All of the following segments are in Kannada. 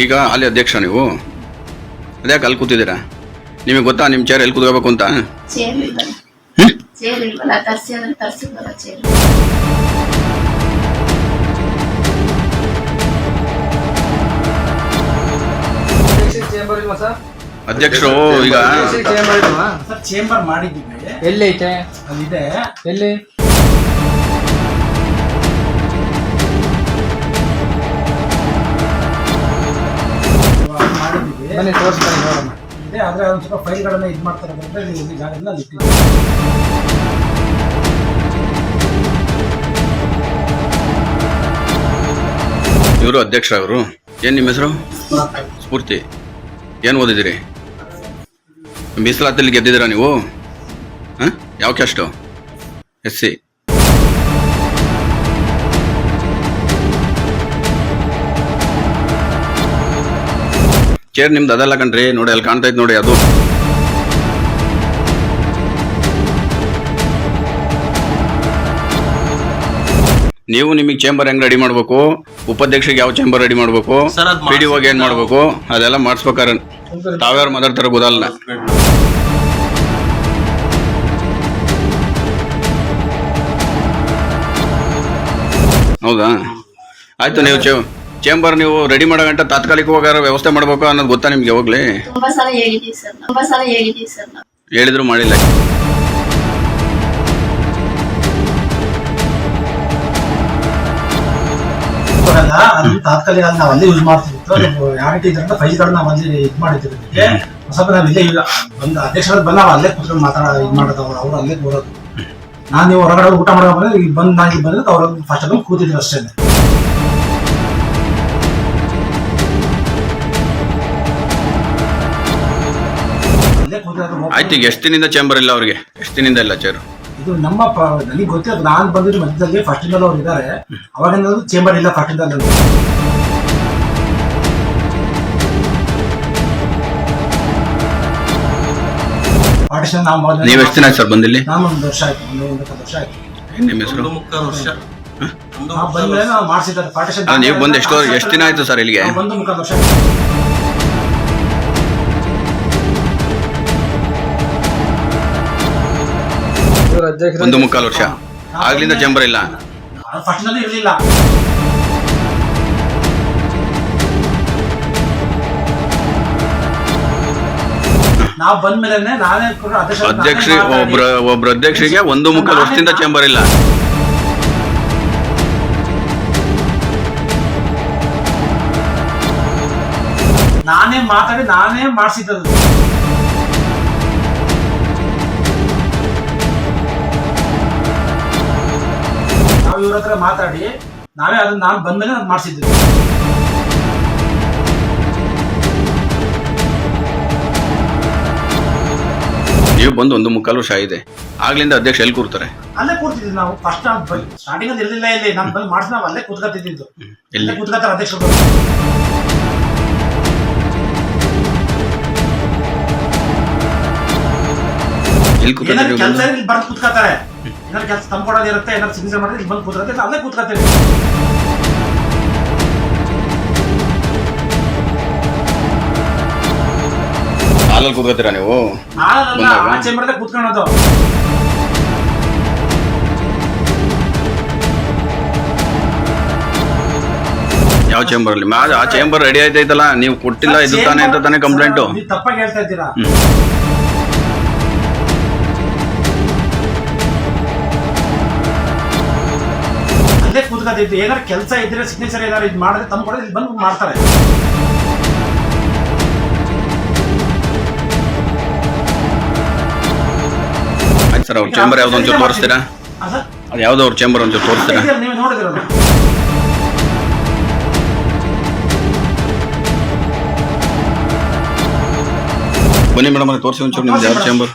ಈಗ ಅಲ್ಲಿ ಅಧ್ಯಕ್ಷ ನೀವು? ಅದ್ಯಾಕೆ ಅಲ್ಲಿ ಕೂತಿದ್ದೀರಾ? ನಿಮಗೆ ಗೊತ್ತಾ ನಿಮ್ಮ ಚೇರ್ ಎಲ್ಲಿ ಕೂತ್ಕೋಬೇಕು ಅಂತ? ಅಧ್ಯಕ್ಷರು ಈಗ ಚೇಂಬರ್ ಇಲ್ವಾ? ಸರ್ ಚೇಂಬರ್ ಮಾಡಿದ್ದೀವಿ ಎಲ್ಲಿ ಐತೆ? ಅಲ್ಲಿದೆ. ಎಲ್ಲಿ? ಬನ್ನಿ ತೋರಿಸ್ತಾರೆ ನೋಡೋಣ. ಇದೆ ಆದ್ರೆ ಒಂದು ಸ್ವಲ್ಪ ಫೈಲ್ಗಳನ್ನು ಇದು ಮಾಡ್ತಾರೆ ಅಂದ್ರೆ ಇಲ್ಲಿ ಜಾಗದಿಂದ ಅಲ್ಲಿ ಇಟ್ಟಿದ್ದೀವಿ. ಇವರು ಅಧ್ಯಕ್ಷ ಅವರು. ಏನು ನಿಮ್ಮ ಹೆಸರು? ಸ್ಫೂರ್ತಿ. ಏನು ಓದಿದ್ದೀರಿ? ಮೀಸಲಾತಲ್ಲಿ ಗೆದ್ದಿದ್ದೀರಾ ನೀವು? ಹಾಂ? ಯಾವ ಕ್ಯಾಸ್ಟು ಎಸ್ ಸಿ ಚೇರ್ ನಿಮ್ದು ಅದಲ್ಲ ಕಣ್ರಿ ನೋಡಿ ಅಲ್ಲಿ ಕಾಣ್ತಾ ಇದ್ ನೋಡಿ ಅದು. ನೀವು ನಿಮಗೆ ಚೇಂಬರ್ ಹೆಂಗ್ ರೆಡಿ ಮಾಡ್ಬೇಕು? ಉಪಾಧ್ಯಕ್ಷರಿಗೆ ಯಾವ ಚೇಂಬರ್ ರೆಡಿ ಮಾಡ್ಬೇಕು? ಪಿ ಡಿ ಏನ್ ಮಾಡ್ಬೇಕು? ಅದೆಲ್ಲ ಮಾಡಿಸ್ಬೇಕಾರೆ ತಾವ್ಯಾರು ಮಾತಾಡ್ತಾರ ಗೊತ್ತಲ್ಲ ಹೌದಾ? ಆಯ್ತು ನೀವು ಚೇ- ಚೇಂಬರ್ ನೀವು ರೆಡಿ ಮಾಡೋ ಗಂಟ ತಾತ್ಕಾಲಿಕವಾಗಿ ವ್ಯವಸ್ಥೆ ಮಾಡಬೇಕು ಅನ್ನೋದು ಗೊತ್ತಾ ನಿಮ್ಗೆ ಯಾವಾಗಲೇ? ತುಂಬಾ ಸಲ ಹೇಳಿದೀವಿ ಸರ್. ತುಂಬಾ ಸಲ ಹೇಳಿದೀವಿ ಸರ್. ನಾವು ಹೇಳಿದ್ರು ಮಾಡಿಲ್ಲ. ಇವಾಗಲ್ಲ ಅಲ್ಲಿ ತಾತ್ಕಾಲಿಕ ಅಲ್ಲಿ ನಾವು ಅಲ್ಲೇ ಯೂಸ್ ಮಾಡ್ತಿದ್ರು ಯಾವ ರೀತಿ ಇದ್ರೆ ಅಂತ ಫೈಲ್ಗಳನ್ನ ನಾವು ಅಲ್ಲಿ ಇದು ಮಾಡಿದ್ರು ಅದಕ್ಕೆ ನಾವು ಇಲ್ಲೇ ಇಲ್ಲ. ಬಂದ ಅಧ್ಯಕ್ಷರ ಬಂದ ನಾವು ಅಲ್ಲೇ ಕೂತ್ಕೊಂಡು ಮಾತಾಡ ಇದು ಮಾಡೋದು ಅವ್ರು. ಅವ್ರು ಅಲ್ಲೇ ಬರೋದು. ನಾನು ನೀವು ಹೊರಗಡೆ ಊಟ ಮಾಡೋ ಬಂದ್ರೆ ಈಗ ಬಂದು ನಾನು ಇಲ್ಲಿ ಬಂದ್ರೆ ಅವ್ರು ಫಸ್ಟ್ ಬಂದು ಕೂತಿದ್ರು ಅಷ್ಟೇ ಕೂತಿರೋದು ಆಯ್ತು ಈಗ ಎಷ್ಟು ದಿನದಿಂದ ಚೇಂಬರ್ ಇಲ್ಲ ಅವ್ರಿಗೆ? ಎಷ್ಟು ದಿನದಿಂದ ಇಲ್ಲ ಚೇರು ಇದು ನಮ್ಮ ಪ- ನನಗೆ ಗೊತ್ತಿರೋದು ನಾನು ಬಂದಿದ್ದು ಮಧ್ಯದಲ್ಲಿ ಫಸ್ಟ್ ಇಂದಲೂ ಅವ್ರು ಇದ್ದಾರೆ ಅವಾಗಿಂದ ಚೇಂಬರ್ ಇಲ್ಲ ಫಸ್ಟ್ ಇಂದ ಪಾರ್ಟಿಷನ್ ನಾವು ಮೊದಲು ನೀವು ಎಷ್ಟು ದಿನ ಆಯ್ತು ಸರ್ ಬಂದಿಲ್ಲಿ? ನಾನು ಒಂದು ವರ್ಷ ಆಯ್ತು ಒಂದು ಒಂದಕ್ಕೆ ವರ್ಷ ಆಯ್ತು. ನಿಮ್ಮ ಹೆಸರು? ಮುಕ್ಕಾಲು ವರ್ಷ. ಒಂದು ನಾವು ಬಂದ್ಮೇಲೆ ನಾವು ಮಾಡಿಸಿದ್ದಾರೆ. ಪಾರ್ಟಿಷನ್ ನೀವು ಬಂದು ಎಷ್ಟು ಎಷ್ಟು ದಿನ ಆಯ್ತು ಸರ್ ಇಲ್ಲಿಗೆ? ಒಂದು ಮುಖ ವರ್ಷ ಆಯ್ತು. ಒಂದು ಮುಕ್ಕಾಲು ವರ್ಷ. ಆಗ್ಲಿಂದ ಚೇಂಬರ್ ಇಲ್ಲ. ಇರಲಿಲ್ಲ. ನಾವು ನಾನೇ ಅಧ್ಯಕ್ಷ ಒಬ್ರ ಒಬ್ರ ಅಧ್ಯಕ್ಷರಿಗೆ ಒಂದು ಮುಕ್ಕಾಲು ವರ್ಷದಿಂದ ಚೇಂಬರ್ ಇಲ್ಲ. ನಾನೇ ಮಾತಾಡಿ ನಾನೇ ಮಾಡಿಸಿದ್ದದು ಇವ್ರ ಹತ್ರ ಮಾತಾಡಿ ನಾವೇ ಅದನ್ನ ನಾನು ಬಂದ್ಮೇಲೆ ನಾನು ಮಾಡಿಸಿದ್ವಿ. ನೀವು ಬಂದು ಒಂದು ಮುಕ್ಕಾಲು ವರ್ಷ ಆಗಿದೆ. ಆಗ್ಲಿಂದ ಅಧ್ಯಕ್ಷ ಎಲ್ಲಿ ಕೂರ್ತಾರೆ? ಅಲ್ಲೇ ಕೂರ್ತಿದ್ವಿ ನಾವು. ಫಸ್ಟ್ ಸ್ಟಾರ್ಟಿಂಗ್ ಅಲ್ಲಿ ಇರ್ಲಿಲ್ಲ ಇಲ್ಲಿ. ನಮ್ ಬಂದು ಮಾಡಿಸಿ ನಾವು ಅಲ್ಲೇ ಕೂತ್ಕೊತಿದ್ದು ಎಲ್ಲಿ? ಕೂತ್ಕೊತಾರ ಅಧ್ಯಕ್ಷ ಅಧ್ಯಕ್ಷರು ಬಂದು. ಎಲ್ಲಿ ಕೂತಾರೆ ಏನಾದ್ರು ನೀವು ಕೆಲಸ ಬಂದು? ಇಲ್ಲಿ ಬಂದು ಕೂತ್ಕೊತಾರೆ ಏನಾದ್ರು ಕೆಲಸ ತಂದ್ಕೊಡೋದು ಇರುತ್ತೆ ಏನಾದ್ರು ಸಿಗ್ನೇಚರ್ ಮಾಡಿದ್ರೆ ಇಲ್ಲಿ ಬಂದು ಕೂತ್ಕೊತೀವಿ ಅಲ್ಲೇ ಕೂತ್ಕೊತೀವಿ ಹಾಲಲ್ಲಿ ಕೂತ್ಕೋತೀರಾ ನೀವು? ನಾಳಲ್ಲ ಬಂದಾಗ? ಆಚೆ ಮಾಡಿದ್ರೆ ಕೂತ್ಕೊಳ್ಳೋದು. ಯಾವ ಚೇಂಬರ್ ಅಲ್ಲಿ? ಆ ಚೇಂಬರ್ ರೆಡಿ ಆಯ್ತೈತಲ್ಲ ನೀವು ಕೊಟ್ಟಿಲ್ಲ ಇದು ತಾನೇ ಅಂತ ತಾನೇ ಕಂಪ್ಲೇಂಟು ನೀವು ತಪ್ಪಾಗಿ ಹೇಳ್ತಾ ಇದ್ದೀರಾ? ಕೂತ್ಕೊತಿದ್ದು ಏನಾದ್ರು ಕೆಲಸ ಇದ್ರೆ ಸಿಗ್ನೇಚರ್ ಏನಾದ್ರು ಇದು ಮಾಡಿದ್ರೆ ತಮ್ಮ ಕೊಡೋದು ಇಲ್ಲಿ ಬಂದು ಮಾಡ್ತಾರೆ. ಆಯ್ತು ಸರ್ ಅವ್ರ ಚೇಂಬರ್ ಯಾವ್ದು ಒಂಚೂರು ತೋರಿಸ್ತೀರಾ? ಅದು ಯಾವ್ದು ಅವ್ರ ಚೇಂಬರ್ ಒಂಚೂರು ತೋರಿಸ್ತೀರಾ? ನೀವು ನೋಡಿದ್ರಲ್ಲ ಬನ್ನಿ ಮೇಡಮ್ ತೋರಿಸಿ ಒಂಚೂರು ನಿಮ್ದು ಯಾವ ಚೇಂಬರ್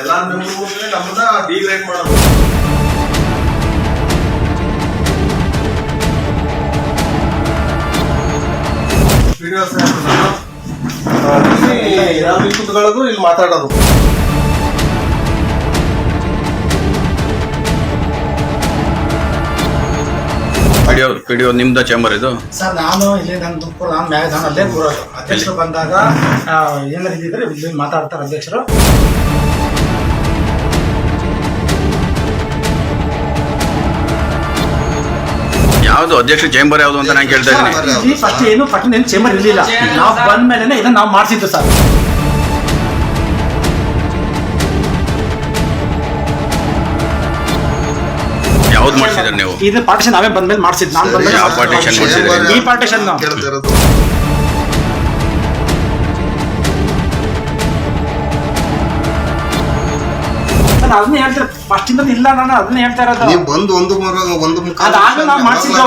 ಎಲ್ಲ ನಮ್ಮನ್ನ ಡಿಗ್ರೇಡ್ ಮಾಡಬಹುದು ಇಲ್ಲಿ ನಾವು ಕೂತ್ಕೊಳ್ಳೋದು ಇಲ್ಲಿ ಮಾತಾಡೋದು. ಪಿಡಿಯೋ ಪಿಡಿಯೋ ನಿಮ್ದ ಚೇಂಬರ್ ಇದು? ಸರ್ ನಾನು ಇಲ್ಲಿ ನನ್ನ ತುಮಕೂರು ನಾನು ಮ್ಯಾಗ ನಾನು ಅಲ್ಲೇ ಕೂರೋದು ಅಧ್ಯಕ್ಷರು ಬಂದಾಗ ಏನಾರ ಏನಾರು ಇದ್ದಿದ್ರೆ ಇಲ್ಲಿ ಮಾತಾಡ್ತಾರೆ ಅಧ್ಯಕ್ಷರು. ಯಾವ್ದು ಅಧ್ಯಕ್ಷ ಚೇಂಬರ್ ಯಾವ್ದು ಅಂತ ನಾನು ಕೇಳ್ತಾ ಇದ್ದೀನಿ. ಫಸ್ಟ್ ಏನು ಫಸ್ಟ್ ಏನು ಚೇಂಬರ್ ಇರಲಿಲ್ಲ. ನಾವು ಬಂದ ಮೇಲೆ ಇದನ್ನ ನಾವು ಮಾಡಿಸಿದ್ದು ಸರ್. ಮಾಡಿಸಿದ್ರಿ ನೀವು? ಇದು ಪಾರ್ಟಿಷನ್ ನಾವೇ ಬಂದ್ಮೇಲೆ ಮಾಡಿಸಿದ್ ನಾನು ಬಂದ್ಮೇಲೆ ಯಾವ partition ಮಾಡ್ಸಿದ್ರಿ? ಈ ಪಾರ್ಟಿಷನ್ ಕೇಳ್ತಿರೋದು ನಾನು ಅದನ್ನ ಹೇಳ್ತಾರೆ ಫಸ್ಟ್ ಇಂದ ಇಲ್ಲ ನಾನು ಅದನ್ನ ಹೇಳ್ತಾ ಇರೋದು. ನೀವು ಬಂದು ಒಂದು ಮರ ಒಂದು ಮುಖ ಅದಾದ್ಮೇಲೆ ನಾವು ಮಾಡ್ಸಿದ್ದು.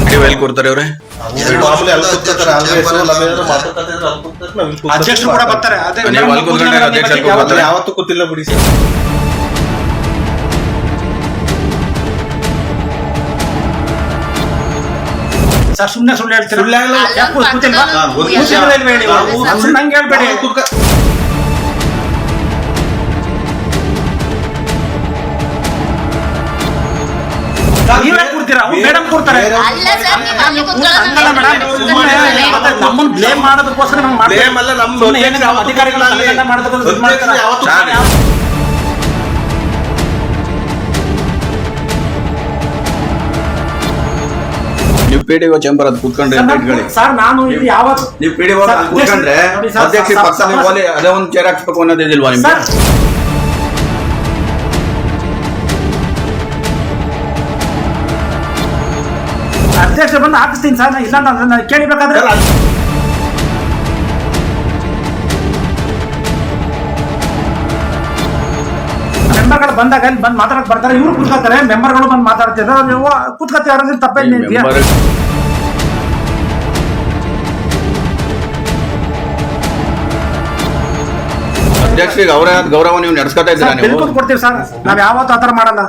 ಪಿಡಿಯೋ ಎಲ್ಲಿ ಕೊಡ್ತಾರೆ ಅವ್ರೆ? ಅಧ್ಯಕ್ಷರು ಕೂಡ ಬರ್ತಾರೆ. ಯಾವತ್ತೂ- ಗೊತ್ತಿಲ್ಲ ಬಿಡಿ ಸರ್. ಸರ್ ಸುಮ್ಮನೆ ಸುಳ್ಳು ಹೇಳ್ತೀರಾ? ನಂಗೆ ಹೇಳಲ್ಲ. ನಾವು ನೀವ್ ಅವ್ರು ಮೇಡಮ್ ಕೂರ್ತಾರೆ ಅಲ್ಲ ಸರ್ ನೀವು ಅಲ್ಲಿ ಕುತ್ಕೊಳ್ಳೋದು ನಮ್ಮನ್ನ ಬ್ಲೇಮ್ ಮಾಡೋದಕ್ಕೋಸ್ಕರ ನಾವು. Blame ಅಲ್ಲ, ನಮ್ಮ ಸುಮ್ನೆ ಏನೇ ಅಧ್ಯಕ್ಷರು ನಮ್ಮ ಅಧಿಕಾರಿಗಳು ಯಾವತ್ತೂ ತಲೆದಂಡ ಮಾಡೋದಕ್ಕೋಸ್ಕರ ಇದು ಮಾಡ್ತಾರೆ. ಯಾವತ್ತೂ ಸರ್, ನೀವು ಪಿಡಿಒ ಚೇಂಬರ್ ಅದು ಕೂತ್ಕೊಂಡ್ರೆ ಸರ್, ಅಂತ ಇಟ್ಕೊಳ್ಳಿ ನಾನು- ಸರ್ ನಾನು ಇಲ್ಲಿ ಯಾವತ್ತು ನೀವು ಪಿಡಿಒ ಸರ್, ಕೂತ್ಕೊಂಡ್ರೆ ನೋಡಿ ಸರ್, ಅಧ್ಯಕ್ಷ ಓಲಿ ಅದೇ ಒಂದು ಚೇರ್ ಹಾಕ್ಸ್ಬೇಕು ಅನ್ನೋದಿಲ್ವಾ ನಿಮ್ಗೆ? ಅಧ್ಯಕ್ಷ ಬಂದು ಹಾಕಿಸ್ತೀನಿ ಸರ್. ಇಲ್ಲ ನಾನು ಕೇಳಿಬೇಕಾದ್ರೆ ಮೆಂಬರ್ಗಳು ಬಂದಾಗ ಇಲ್ಲಿ ಬಂದು ಮಾತಾಡಕ್ ಬರ್ತಾರೆ. ಇವ್ರು ಕುತ್ಕೋತಾರೆ ಮೆಂಬರ್ಗಳು ಬಂದು ಮಾತಾಡ್ತಿದ್ದಾರೆ. ನೀವು ಕೂತ್ಕೊತೀವಿ ಅವ್ರಿಗೆ ತಪ್ಪೇನು ಇದೆಯಾ? ಮೆಂಬರ್ ಅಧ್ಯಕ್ಷರಿಗೆ ಅವರೇ ಗೌರವ ನೀವು ನಡೆಸ್ಕೊತಾ ಇದ್ದೀರಾ ಬಿಲ್ಕುಲ್ ಕೊಡ್ತೀವಿ ಸರ್. ನಾವ್ ಯಾವತ್ತೂ ಆತರ ಮಾಡಲ್ಲ.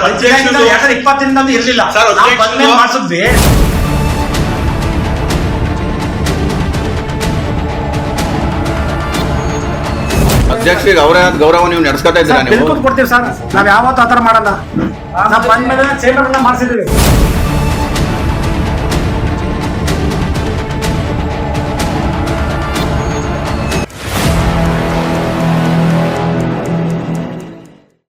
ಯಾಕಂದ್ರೆ ಇಪ್ಪತ್ತರಿಂದ ಇರ್ಲಿಲ್ಲ. ಸರ್, ನಾವು ಅಧ್ಯಕ್ಷರು- ಬಂದ್ಮೇಲೆ ಮಾಡ್ಸಿದ್ವಿ. ಅಧ್ಯಕ್ಷರಿಗೆ ಅವರೇ ಆದ ಗೌರವ ನೀವು ನಡೆಸ್ಕೊತಾ ಇದ್ದೀರಾ ಸರ್ ನೀವು? ಬಿಲ್ಕುಲ್ ಕೊಡ್ತೀವಿ ಸರ್. ನಾವ್ ಯಾವತ್ತೂ ಆತರ ಮಾಡಲ್ಲ. ನಾವ್ ಬಂದ್ಮೇಲೆ ಚೇಂಬರ್ ಮಾಡ್ಸಿದ್ವಿ